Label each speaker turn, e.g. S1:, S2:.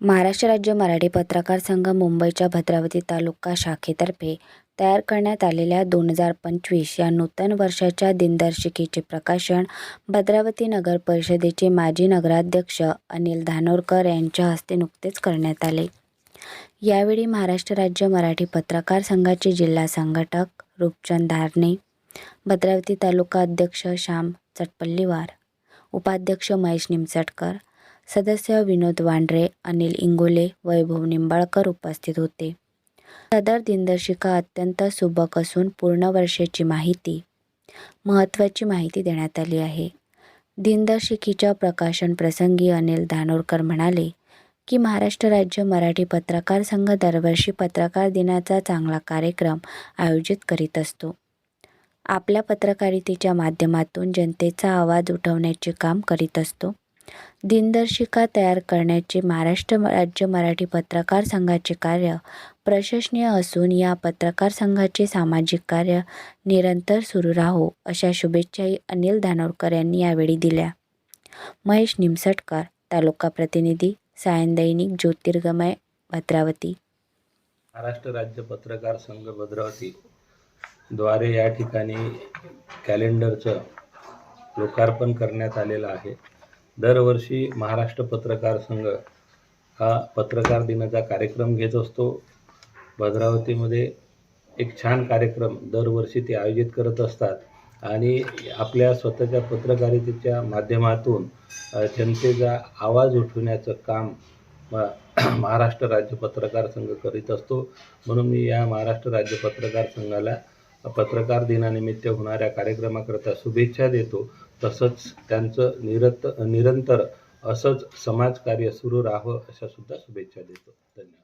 S1: महाराष्ट्र राज्य मराठी पत्रकार संघ मुंबईच्या भद्रावती तालुका शाखेतर्फे तयार करण्यात आलेल्या दोन हजार पंचवीस या नूतन वर्षाच्या दिनदर्शिकेचे प्रकाशन भद्रावती नगर परिषदेचे माजी नगराध्यक्ष अनिल धानोरकर यांच्या हस्ते नुकतेच करण्यात आले. यावेळी महाराष्ट्र राज्य मराठी पत्रकार संघाचे जिल्हा संघटक रूपचंद धारणे भद्रावती तालुका अध्यक्ष श्याम चटपल्लीवार उपाध्यक्ष महेश निमसटकर सदस्य विनोद वांड्रे अनिल इंगोले वैभव निंबाळकर उपस्थित होते. सदर दिनदर्शिका अत्यंत सुबक असून पूर्ण वर्षाची माहिती महत्त्वाची माहिती देण्यात आली आहे. दिनदर्शिकेच्या प्रकाशन प्रसंगी अनिल धानोरकर म्हणाले की महाराष्ट्र राज्य मराठी पत्रकार संघ दरवर्षी पत्रकार दिनाचा चांगला कार्यक्रम आयोजित करीत असतो. आपल्या पत्रकारितेच्या माध्यमातून जनतेचा आवाज उठवण्याचे काम करीत असतो. दिनदर्शिका तयार करण्याचे महाराष्ट्र राज्य मराठी पत्रकार संघाचे कार्य प्रशंसनीय असून या पत्रकार संघाचे सामाजिक कार्य निरंतर सुरू राहो अशा शुभेच्छाही अनिल धानोरकर यांनी यावेळी दिल्या. महेश निमसटकर तालुका प्रतिनिधी सायन दैनिक ज्योतिर्गमय भद्रावती.
S2: महाराष्ट्र राज्य पत्रकार संघ भद्रावती द्वारे या ठिकाणी कॅलेंडरचं लोकार्पण करण्यात आलेलं आहे. दरवर्षी महाराष्ट्र पत्रकार संघ हा पत्रकार दिनाचा कार्यक्रम घेत असतो. भद्रावतीमध्ये एक छान कार्यक्रम दरवर्षी ते आयोजित करत असतात. आणि आपल्या स्वतःच्या पत्रकारितेच्या माध्यमातून जनतेचा आवाज उठवण्याचं काम महाराष्ट्र राज्य पत्रकार संघ करीत असतो. म्हणून मी या महाराष्ट्र राज्य पत्रकार संघाला पत्रकार दिनानिमित्त होणाऱ्या कार्यक्रमाकरता शुभेच्छा देतो. तसंच त्यांचं निरत निरंतर असंच समाजकार्य सुरू राहावं अशा सुद्धा शुभेच्छा देतो. धन्यवाद.